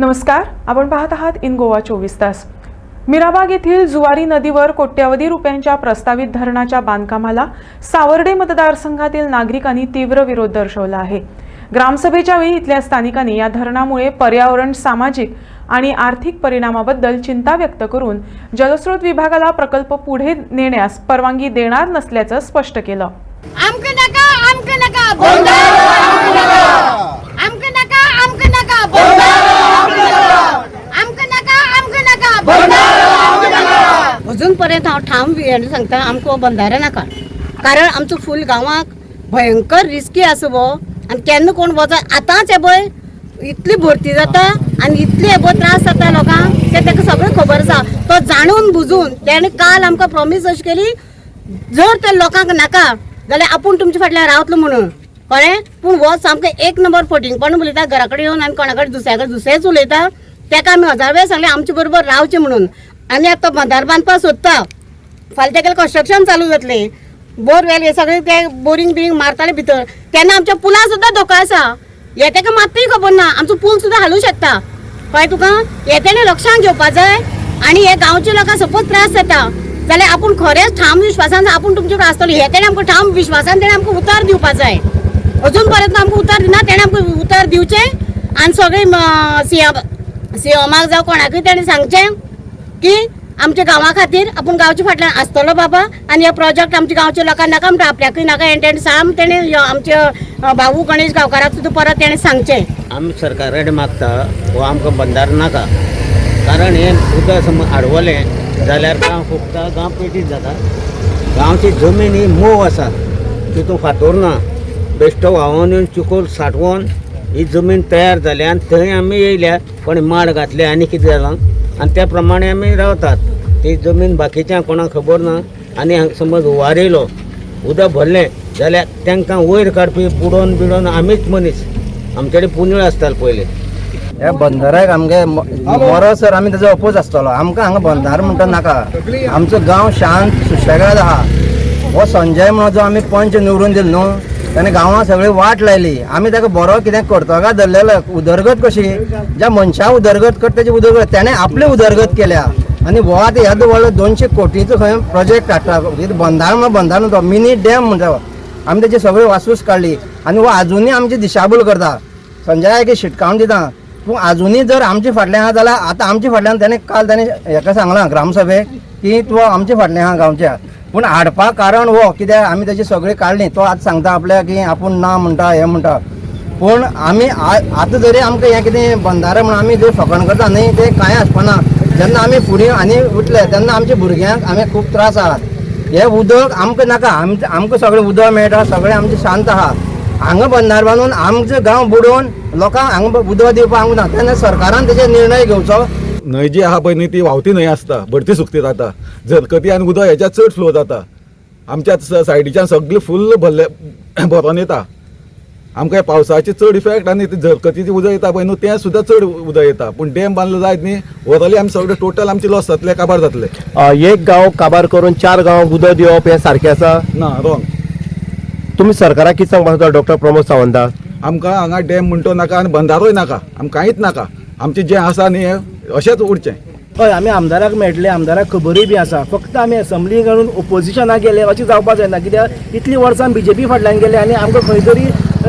नमस्कार आपण पाहत आहात इन गोवा चोवीस तास. मीराबाग येथील जुवारी नदीवर कोट्यवधी रुपयांच्या प्रस्तावित धरणाच्या बांधकामाला सावर्डे मतदारसंघातील नागरिकांनी तीव्र विरोध दर्शवला आहे. ग्रामसभेच्या वेळी इथल्या स्थानिकांनी या धरणामुळे पर्यावरण सामाजिक आणि आर्थिक परिणामाबद्दल चिंता व्यक्त करून जलस्रोत विभागाला प्रकल्प पुढे नेण्यास परवानगी देणार नसल्याचं स्पष्ट केलं आमक नका आमक नका बोंडा आमक नका आमक नका बोंडा आमक नका आमक नका बोंडा अजून पर्यंत हांव ठाम सांगता आमकां बंधारे नाका. कारण आमचो फूल गांवांत भयंकर रिस्की आसा वो आनी केन्ना कोण वचा आतांच हे पळय इतली भरती जाता आनी इतले हे पळय त्रास जाता लोकांक ते ताका सगळें खबर आसा. तो जाणून बुजून ताणें काल आमकां प्रॉमीस अशी केली जर ते लोकांक नाका जाल्यार आपूण तुमच्या फाटल्यान रावतलो म्हणून. कळ्ळें? पूण हो सामकें एक नंबर फटींगपण उलयता घरा कडेन येवन आनी कोणा कडेन दुसऱ्या कडेन दुसरेंच उलयता ताका आमी हजार वेळ सांगलें आमचे बरोबर रावचें म्हणून. आमी आतां तो बंधार बांदपाक सोदता फाल्यां तेगेलें कन्स्ट्रक्शन चालू जातलें बोरवेल हे सगळें ते बोरींग बिरींग मारताले भितर. तेन्ना आमच्या पुला सुद्दां धोको आसा हे तेका मात्तूय खबर ना आमचो पूल सुद्दां हालूं शकता. कळ्ळें तुका? हे तेणें लक्षांत घेवपा जाय आनी हे गांवच्या लोकांक सपोज त्रास जाता जाल्यार आपूण खरेंच ठाम विश्वासान आपूण तुमचे कडेन आसतलो हे तेणें आमकां ठाम विश्वासान तेणें आमकां उतार दिवपाक जाय अजून पर्यंत आमकां उतार दिना तेणें आमकां उतर दिवचें. आनी सगळें सी सीएमाक जावं कोणाकूय तेणें सांगचें. की आमच्या गांवा खातीर आपूण गांवच्या फाटल्यान आसतलो बाबा आनी हे प्रोजेक्ट आमच्या गांवच्या लोकांक नाका म्हणटा आपल्याकूय नाका. हें तेणें साम तेणें आमचे भाऊ गणेश गांवकाराक सुद्दां परत तेणें सांगचें. आमी सरकारा कडेन मागता हो आमकां बंदार नाका. कारण हें उदक समज आडवलें जाल्यार गांव फुगता गांव पेटीत जाता. गांवची जमीन ही मोव आसा तितून फातोर ना. बेश्टो व्हांवोन येवन चिकोल साठवून ही जमीन तयार जाल्या आनी थंय आमी येयल्या कोणी माड घातले आनी कितें जालां? आनी त्या प्रमाणे आमी रावतात ती जमीन बाकीच्या कोणाक खबर ना. आनी हांगा समज हुंवार येयलो उदक भरलें जाल्यार तांकां वयर काडपी बुडोवन बिडोवन आमीच मनीस आमचे कडेन पुंजळ आसताले पयलीं ह्या बंदाराक आमगे मरसर आमी तेजो अपोज आसतलो आमकां हांगा बंधार म्हणटा नाका. आमचो गांव शांत सुशेगाद आहा. हो संजय म्हणून जो आमी पंच निवडून दिलो न्हू ताणें गांवां सगळी वाट लायली. आमी ताका बरो कितें करतो? काय धरलेलो उदरगत कशी? ज्या मनशा उदरगत करता तेजी उदरगत. ताणें आपली उदरगत केल्या. आनी हो आतां येदो व्हडलो दोनशे कोटीचो खंय प्रोजेक्ट हाडटा बंधारण बंधारण म्हणून तो मिनी डॅम म्हणटा आमी तेची सगळी वासूस काडली आनी हो आजुनी आमची दिशाभूल करता. संजयाक शिटकावन दिता. पूण आजुनी जर आमचे फाटल्यान आहा जाल्यार आतां आमचे फाटल्यान ताणें काल ताणें हेका सांगलां ग्रामसभेक की तूं आमचे फाटल्यान आहा गांवच्या. पूण हाडपाक कारण हो कित्याक आमी तेची सगळी काडली तो आतां सांगता आपल्याक की आपूण ना म्हणटा हें म्हणटा पूण आमी आ- आतां जरी आमकां हें कितें बंधारा म्हणून आमी जे फकाण करता न्ही तें कांय आसपना. जेन्ना आमी फुडें आनी उठले तेन्ना आमच्या भुरग्यांक आमी खूब त्रास आहात. हे उदक आमकां नाका. आमकां सगळें उदक मेळटा सगळें आमचें शांत आहा हांगा बंधार बांदून आमचें गांव बुडोवन लोकांक हांगा उदक दिवपाक ना. तेन्ना सरकारान तेजेर निर्णय घेवचो. न्हंय जी आहा पळय न्ही ती व्हांवती न्हंय आसता भरती सुकती जाता. झरकती आनी उदक हेच्या चड फ्लो जाता. आमच्या सायडीच्यान सगळें फुल्ल भरले भरोन येता. आमकां पावसाचे चड इफेक्ट आनी ती झरकतीची उदक येता पळय न्हू तें सुद्दां चड उदक येता. पूण डॅम बांदलो जायत न्ही वरली आमी सगळे टोटल आमचे लॉस जातले काबार जातले. एक गांव काबार करून चार गांव उदक दिवप हे सारखें आसा ना रॉंग तुमी सरकाराक कितें सांगपाक सोदता डॉक्टर प्रमोद सावंता? आमकां हांगा डॅम म्हणटो नाका आनी बंधारोय नाका. आमकां कांयच नाका. आमचें जें आसा न्ही हें अशेंच उरचें हय आमी आमदाराक मेळटले आमदाराक खबरूय बी आसा. फक्त आमी असेंब्ली काडून ओपोजिशनाक गेले अशें जावपाक जायना. कित्याक इतलीं वर्सां बी जे पी फाटल्यान गेले आनी आमकां खंय तरी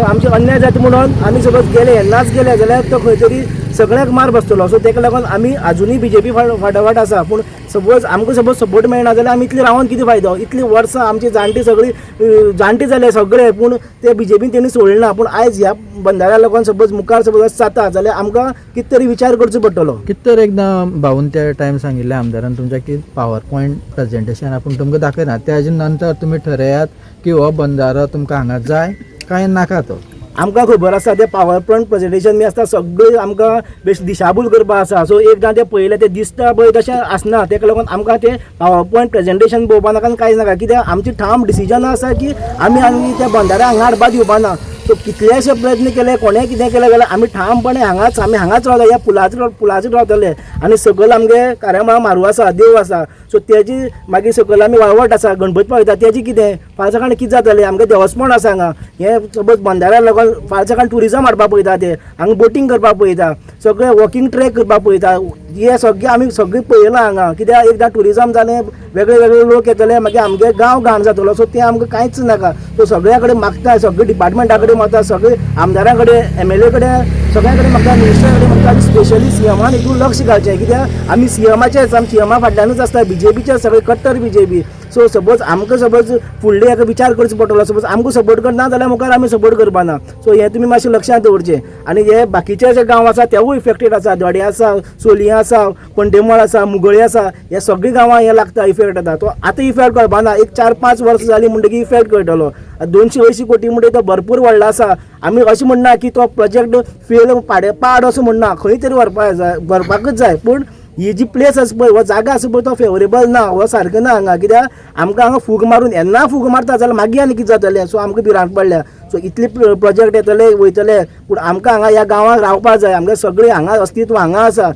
आमचे अन्याय जाता म्हणून आमी सपोज गेले येन्नाच गेले जाल्यार तो खंय तरी सगळ्याक मार बसतलो. सो तेका लागून आमी आजुनूय बी जे पी फाटाफाट आसा पूण सपोज आमकां सपोज सपोर्ट मेळना जाल्यार आमी इतली रावन कितें फायदो? इतलीं वर्सां आमची जाणटी सगळीं जाणटी जाले सगळे. पूण ते बी जे पीन तेणी सोडलें ना. पूण आयज ह्या बंधाऱ्या लागून सपोज मुखार सपोज जाता जाल्यार आमकां कितें तरी विचार करचो पडटलो. कितें तर एकदां भाऊन त्या टायम सांगिल्लें आमदारान तुमच्या की पावर पॉयंट प्रेजेंटेशन आपूण तुमकां दाखयना. त्याच्या नंतर तुमी ठरयात की हो बंधारो तुमकां हांगा जाय काय नाका तो? आमकां खबर आसा तें पावर पॉयंट प्रेजेंटेशन बी आसता सगळें आमकां बेश्ट दिशाभूल करपा आसा. सो एकदां तें पळयलें तें दिसता पळय तशें आसना. तेका लागून आमकां तें पावर पॉयंट प्रेजेंटेशन पळोवपा नाका आनी कांयच नाका कित्याक आमची ठाम डिसिजन आसा की आमी आनी त्या बंधाऱ्या हांगा हाडपा दिवपा ना. सो कितलेशे प्रयत्न केले कोणें कितें केलें जाल्यार आमी ठामपणे हांगाच आमी हांगाच रावता ह्या पुलाचेर पुलाचेर रावतले आनी सकयल आमगे कार्यामळा मारू आसा देव आसा सो तेजी मागीर सकयल आमी वाळवट आसा गणपती पळयता तेजी कितें? फाल्यां सकाळीं कितें जातलें? आमगे देवस्पण आसा हांगा. हें सपोज बंधाऱ्या लागून फाल्यां सकाळीं ट्युरिजम हाडपाक पळयता ते. हांगा बोटींग करपाक पळयता. सगळे वॉकिंग ट्रॅक करपाक पळयता. हे सगळे आमी सगळें पळयलां हांगा. कित्याक एकदां ट्युरिजम जालें वेगळे वेगळे लोक येतले मागीर आमगे गांव घाण जातलो. सो तें आमकां कांयच नाका. सो सगळ्या कडेन मागता सगळे डिपार्टमेंटा कडेन मागता सगळे आमदारां कडेन एम एल ए कडेन सगळ्या कडेन म्हाका मिनिस्टरा कडेन मागता आनी स्पेशली सीएमान हितून लक्ष घालचें कित्याक आमी सीएमाचेच आमी सीएमा फाटल्यानूच आसता बी जे पीचे सगळे कट्टर B J P so suppose आमकां सपोज फुडले हाका विचार करचो पडटलो सपोज आमकां सपोर्ट करना जाल्यार मुखार आमी सपोर्ट करपा ना सो हें तुमी मातशें लक्षांत दवरचें आनी हे बाकीचे जे गांव आसा तेवूय इफेक्टेड आसा दोड्या आसा सोलिया आसा पंडेमळ आसा मुगळे आसा हे सगळीं गांवां हे लागता इफेक्ट येता तो आतां इफेक्ट कळपा ना एक चार पांच वर्सां जालीं म्हणटकीर इफेक्ट कळटलो दोनशे अंयशीं कोटी म्हणजे तो भरपूर व्हडलो आसा आमी अशें म्हणना की तो प्रोजेक्ट फेल पाडे पाड असो म्हणना खंय तरी व्हरपा जाय व्हरपाकच जाय पूण ही जी प्लेस आसा पळय हो जागा आसा पळय तो फेवरेबल ना हो सारको ना हांगा कित्याक आमकां हांगा फूग मारून येन्ना फूग मारता जाल्यार मागीर आनी कितें जातलें. सो आमकां भिरांत पडल्या. सो इतले प्रोजेक्ट येतले वयतले. पूण आमकां हांगा ह्या गांवांत रावपा जाय. आमगे सगळें हांगा अस्तित्व हांगा आसा.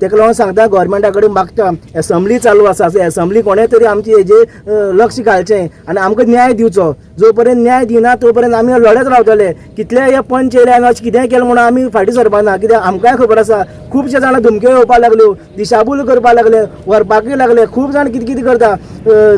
तेका लागून सांगता गोवोरमेंटा कडेन मागता. एसंब्ली चालू आसा सो एसंब्ली कोणें तरी आमचे हेजेर लक्ष घालचें आनी आमकां न्याय दिवचो. जो पर्यंत न्याय दिना तो पर्यंत आमी लढत रावतले. कितले हे पंच येयले आनी अशें कितेंय केलें म्हणून आमी फाटीं सरपा ना कित्याक आमकांय खबर आसा खुबशे जाणां धमक्यो येवपाक लागल्यो दिशाभूल करपाक लागले व्हरपाकय लागले खूब जाण कितें कितें करता.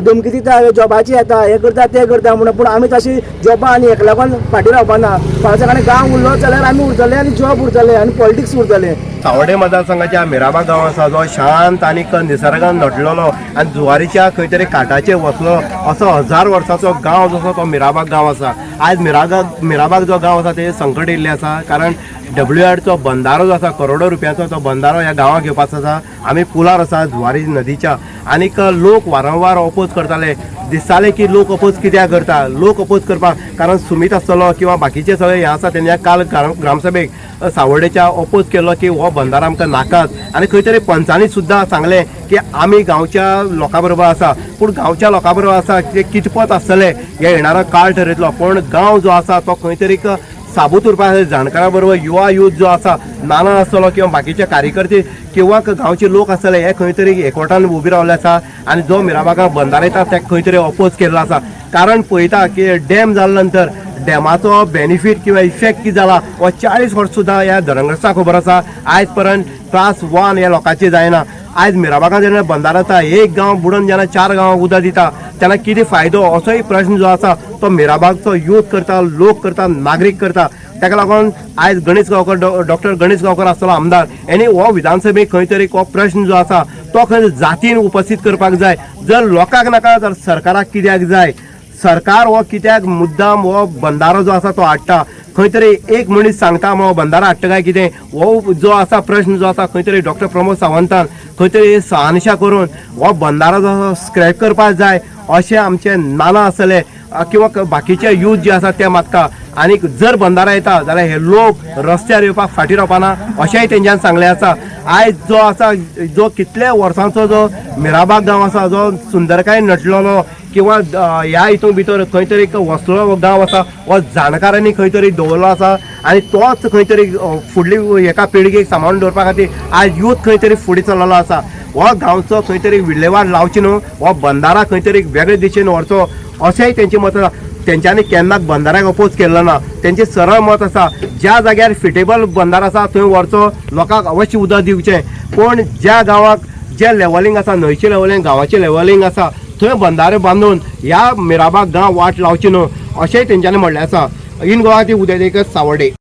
धमकी दिता जॉबाची येता हें करता तें करता म्हणून पूण आमी तशी जॉबा आनी हेका लागून फाटीं रावपाना. ना गांव उरलो जाल्यार आमी उरतले आनी जॉब उरतले आनी पॉलिटिक्स उरतले. सावडे मतदारसंघाच्या मिराबा गांव आसा जो शांत आनी निसर्गान नटलेलो आनी जुवारीच्या खंय तरी काटाचेर वसलो असो हजार वर्साचो गांव जसो तो मिराबाग गांव आसा आयज मिरागा मिराबाग जो गांव आसा ते संकट येयल्लें आसा कारण डब्ल्यू आरचो बंदारो जो आसा करोडो रुपयाचो तो बंदारो ह्या गांवांत घेवपाचो आसा आमी पुलार आसा जुवारी नदीच्या. आनीक लोक वारंवार अपोज करताले. दिसताले की लोक अपोज कित्याक करता? लोक अपोज करपाक कारण सुमीत आसतलो किंवा बाकीचे सगळे हे आसा तेणे काल ग्राम- ग्रामसभेक सावडेच्या अपोज केलो की हो बंधारा आमकां नाकात. आनी खंय तरी पंचांनी सुद्दां सांगलें की आमी गांवच्या लोकां बरोबर आसा पूण गांवच्या लोकां बरोबर आसा ते कितपत आसतले हे येणारो काळ ठरयतलो पूण गांव जो आसा तो खंय तरी साबूत उरपा जाय जाणकारां बरोबर युवा यूथ जो आसा नाना आसतलो किंवा बाकीचे कार्यकर्ते किंवा गांवचे लोक आसतले हे खंय तरी एकवटान उबे रावले आसा आनी जो मिराबागा बंदार येता ते खंय तरी अपोज केल्लो आसा कारण पळयता की डॅम जाल्या नंतर डॅमाचो बेनिफीट किंवा इफेक्ट कितें जाला हो चाळीस वर्स सुद्दां ह्या धरणग्रस्तांक खबर आसा आयज पर्यंत त्रास वन ह्या लोकांचे जायना. आयज मिराबागां जेन्ना बंदार जाता एक गांव बुडोवन जेन्ना चार गांवांक उदक दिता तेन्ना कितें फायदो असोय प्रश्न जो आसा तो मिराबागचो यूथ करता लोक करता नागरीक करता. ताका लागून आयज गणेश गांवकर डॉ- डॉक्टर गणेश गांवकर आसतलो आमदार हेणी हो विधानसभेक खंय तरी हो प्रश्न जो आसा तो खंय जातीन उपस्थीत करपाक जाय. जर लोकांक नाका जर सरकाराक कित्याक जाय? सरकार हो कित्याक मुद्दाम हो बंदारो जो आसा तो हाडटा खंय तरी एक मनीस सांगता मग बंदारा हाडटा काय कितें? हो जो आसा प्रश्न जो आसा खंय तरी डॉक्टर प्रमोद सावंतान खंय तरी सहनिशा करून हो बंदारो जो आसा स्क्रॅप करपाक जाय अशें आमचे नाना आसले. किंवा बाकीचे यूथ जे आसा ते मागता आणि जर बंदारा येता जाल्यार हे लोक रस्त्यार येवपाक फाटीं रावपाना अशेंय तेंच्यान सांगलें आसा. आयज जो आसा जो कितल्या वर्सांचो जो मिराबाग गांव आसा जो सुंदरकाय नटलेलो किंवा ह्या हितून भितर खंय तरी एक वसलो गांव आसा हो जाणकारांनी खंय तरी दवरलो आसा आनी तोच खंय तरी फुडली एका पिळगेक सांबाळून दवरपा खातीर आज यूथ खंय तरी फुडें चललो आसा हो गांवचो खंय तरी विल्हेवाट लावची न्हू हो बंदारा खंय तरी वेगळे दिशेन व्हरचो अशेंय तेंचें मत आसा तेंच्यांनी केन्नाच बंदाराक अपोज केल्लो ना. तेंचें सरळ मत आसा ज्या जाग्यार फिटेबल बंदार आसा थंय व्हरचो लोकांक अवश्य उदक दिवचें. पूण ज्या गांवाक जे लेवलिंग आसा न्हंयचें लेवलिंग गांवाचें लेवलिंग आसा थंय बंदारे बांदून ह्या मिराबाग गांव वाट लावची न्हू अशेंय तेंच्यांनी म्हणलें आसा इन गोवा ती उदयदेकर सावडे.